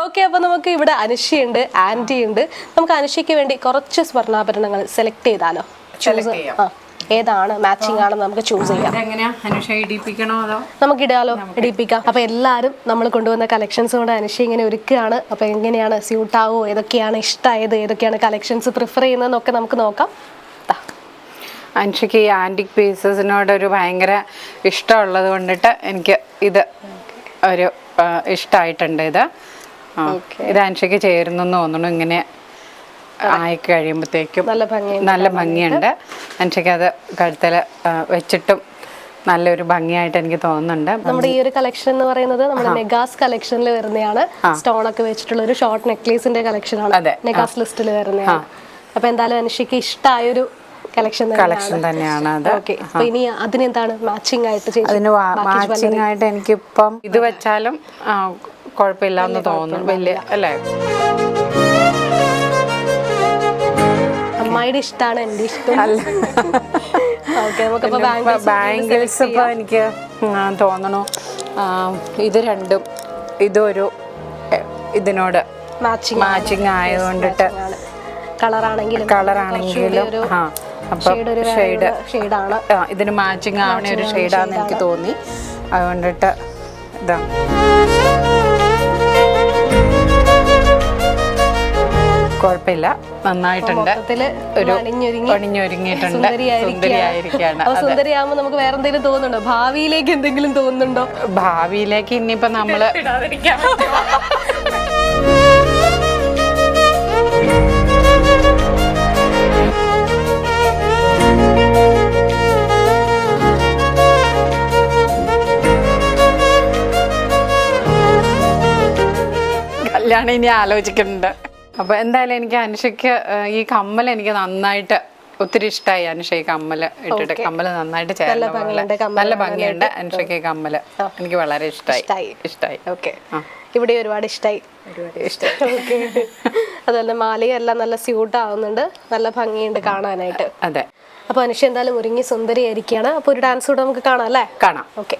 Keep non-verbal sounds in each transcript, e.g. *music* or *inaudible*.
Okay അപ്പോൾ നമുക്ക് ഇവിടെ അനുഷയുണ്ട് ആന്റി ഉണ്ട് നമുക്ക് അനുഷയ്ക്ക് വേണ്ടി കുറച്ച് സ്വർണാഭരണങ്ങൾ സെലക്ട് ചെയ്താലോ. ഏതാണ് മാച്ചിങ് ആണെന്ന് നമുക്ക് ചൂസ് ചെയ്യാം. നമുക്ക് ഇടാലോ? ഇടിപ്പിക്കാം. അപ്പൊ എല്ലാരും നമ്മൾ കൊണ്ടുവന്ന കളക്ഷൻസ് കൊണ്ട് അനുഷ ഇങ്ങനെ ഒരുക്കുകയാണ്. അപ്പൊ എങ്ങനെയാണ് സ്യൂട്ട് ആവോ? ഏതൊക്കെയാണ് ഇഷ്ടമായത് ഏതൊക്കെയാണ് കളക്ഷൻസ് പ്രിഫർ ചെയ്യുന്നതെന്നൊക്കെ നമുക്ക് നോക്കാം. അനുഷയ്ക്ക് ഈ ആന്റിക് പീസസിനോട് ഒരു ഭയങ്കര ഇഷ്ടമുള്ളത് കൊണ്ടിട്ട് എനിക്ക് ഇത് ഒരു ഇഷ്ടമായിട്ടുണ്ട് ഇത്. ഇത് അനുഷയ്ക്ക് ചേരുന്നു തോന്നുന്നു. ഇങ്ങനെ ആയി കഴിയുമ്പോഴത്തേക്കും നല്ല ഭംഗിയുണ്ട്. നല്ല ഭംഗിയുണ്ട്. അനുഷയ്ക്ക് അത് കഴുത്തിൽ വെച്ചിട്ടും നല്ലൊരു ഭംഗിയായിട്ട് എനിക്ക് തോന്നുന്നുണ്ട്. നമ്മുടെ ഈ ഒരു കളക്ഷൻ എന്ന് പറയുന്നത് നമ്മുടെ നെഗാസ് കളക്ഷനിൽ വരുന്നതാണ് സ്റ്റോൺ ഒക്കെ വെച്ചിട്ടുള്ള ഒരു ഷോർട്ട് നെക്ലേസിന്റെ കളക്ഷൻ ആണ്. നെഗാസ് ലിസ്റ്റിൽ വരുന്നതാണ് അപ്പൊ എന്തായാലും അനുഷയ്ക്ക് ഇഷ്ടമായ ഒരു കളക്ഷൻ കളക്ഷൻ തന്നെയാണ് അത്. ഇനി അതിനെന്താണ് മാച്ചിങ് ആയിട്ട് അതിന് മാച്ചിങ് ആയിട്ട് എനിക്കിപ്പം ഇത് വെച്ചാലും കുഴപ്പമില്ല എന്ന് തോന്നുന്നു. വലിയ അല്ലേ? അമ്മായിയുടെ ഇഷ്ടമാണ് എന്റെ ഇഷ്ടം. ബാംഗിൾസ് ഇപ്പൊ എനിക്ക് തോന്നണു. ഇത് രണ്ടും ഇതൊരു ഇതിനോട് മാച്ചിങ് മാച്ചിങ് ആയതുകൊണ്ടിട്ട് കളറാണെങ്കിലും കളറാണെങ്കിലും ആ അപ്പം ഷെയ്ഡ് ഒരു ഷെയ്ഡ് ഷെയ്ഡാണ് ഇതിന് മാച്ചിങ് ആവണ ഒരു ഷെയ്ഡാന്ന് എനിക്ക് തോന്നി. അതുകൊണ്ടിട്ട് ഇതാ. കുഴപ്പമില്ല. നന്നായിട്ടുണ്ട്. ഒരു സുന്ദരിയായിരിക്കാണ് നമുക്ക് വേറെ എന്തെങ്കിലും തോന്നുന്നുണ്ടോ? ഭാവിയിലേക്ക് എന്തെങ്കിലും തോന്നുന്നുണ്ടോ? ഭാവിയിലേക്ക് ഇനിയിപ്പോ നമ്മൾ കല്യാണം ഇനി ആലോചിക്കുന്നുണ്ട്. അപ്പൊ എന്തായാലും എനിക്ക് അനുഷയ്ക്ക് ഈ കമ്മൽ എനിക്ക് നന്നായിട്ട് ഒത്തിരി ഇഷ്ടമായി അനുഷ ഈ കമ്മൽ ഇട്ടിട്ട്. കമ്മൽ നന്നായിട്ട് ചേർന്ന നല്ല ഭംഗിയുണ്ട് അനുഷയ്ക്ക് കമ്മൽ. എനിക്ക് വളരെ ഇഷ്ടമായി. ഇഷ്ടമായി ഓക്കെ. ഇവിടെ ഒരുപാട് ഇഷ്ടമായി *laughs* അതുപോലെ മാലയെല്ലാം നല്ല സ്യൂട്ട് ആവുന്നുണ്ട് നല്ല ഭംഗിയുണ്ട് കാണാനായിട്ട്. അതെ. അപ്പൊ അനുഷ എന്തായാലും ഒരുങ്ങി സുന്ദരിയായിരിക്കുകയാണ്. അപ്പൊ ഒരു ഡാൻസ് കൂടെ നമുക്ക് കാണാം അല്ലേ? കാണാം. ഓക്കെ.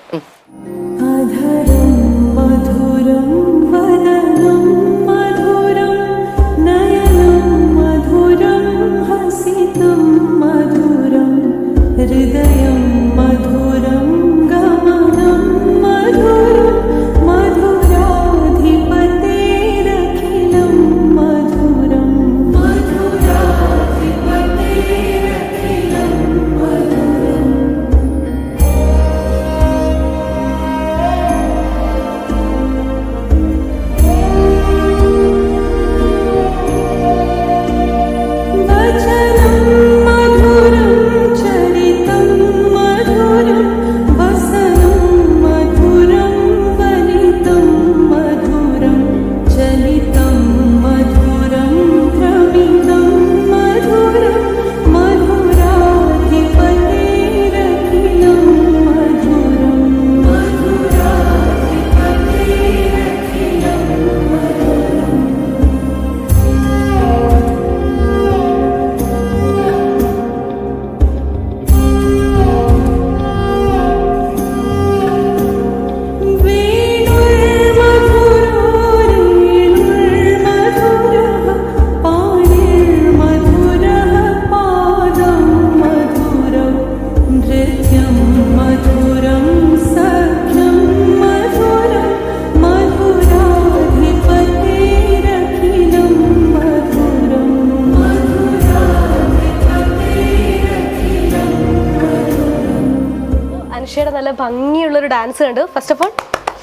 നല്ല ഭംഗിയുള്ള ഒരു ഡാൻസ് കണ്ടു ഫസ്റ്റ് ഓഫ് ഓൾ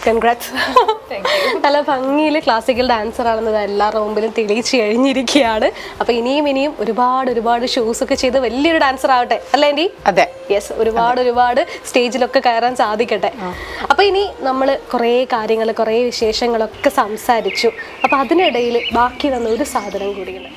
കൺഗ്രാറ്റ്സ് നല്ല ഭംഗിയിൽ ക്ലാസിക്കൽ ഡാൻസർ ആണെന്നത് എല്ലാ റൂമിലും തെളിയിച്ച് കഴിഞ്ഞിരിക്കുകയാണ്. അപ്പൊ ഇനിയും ഇനിയും ഒരുപാട് ഒരുപാട് ഷോസ് ഒക്കെ ചെയ്ത് വലിയൊരു ഡാൻസർ ആവട്ടെ. അല്ലേ ആന്റി അതെ. യെസ് ഒരുപാട് ഒരുപാട് സ്റ്റേജിലൊക്കെ കയറാൻ സാധിക്കട്ടെ. അപ്പൊ ഇനി നമ്മൾ കുറേ കാര്യങ്ങൾ കുറേ വിശേഷങ്ങളൊക്കെ സംസാരിച്ചു. അപ്പൊ അതിനിടയിൽ ബാക്കി വന്ന ഒരു സാധനം കൂടിയുണ്ട്.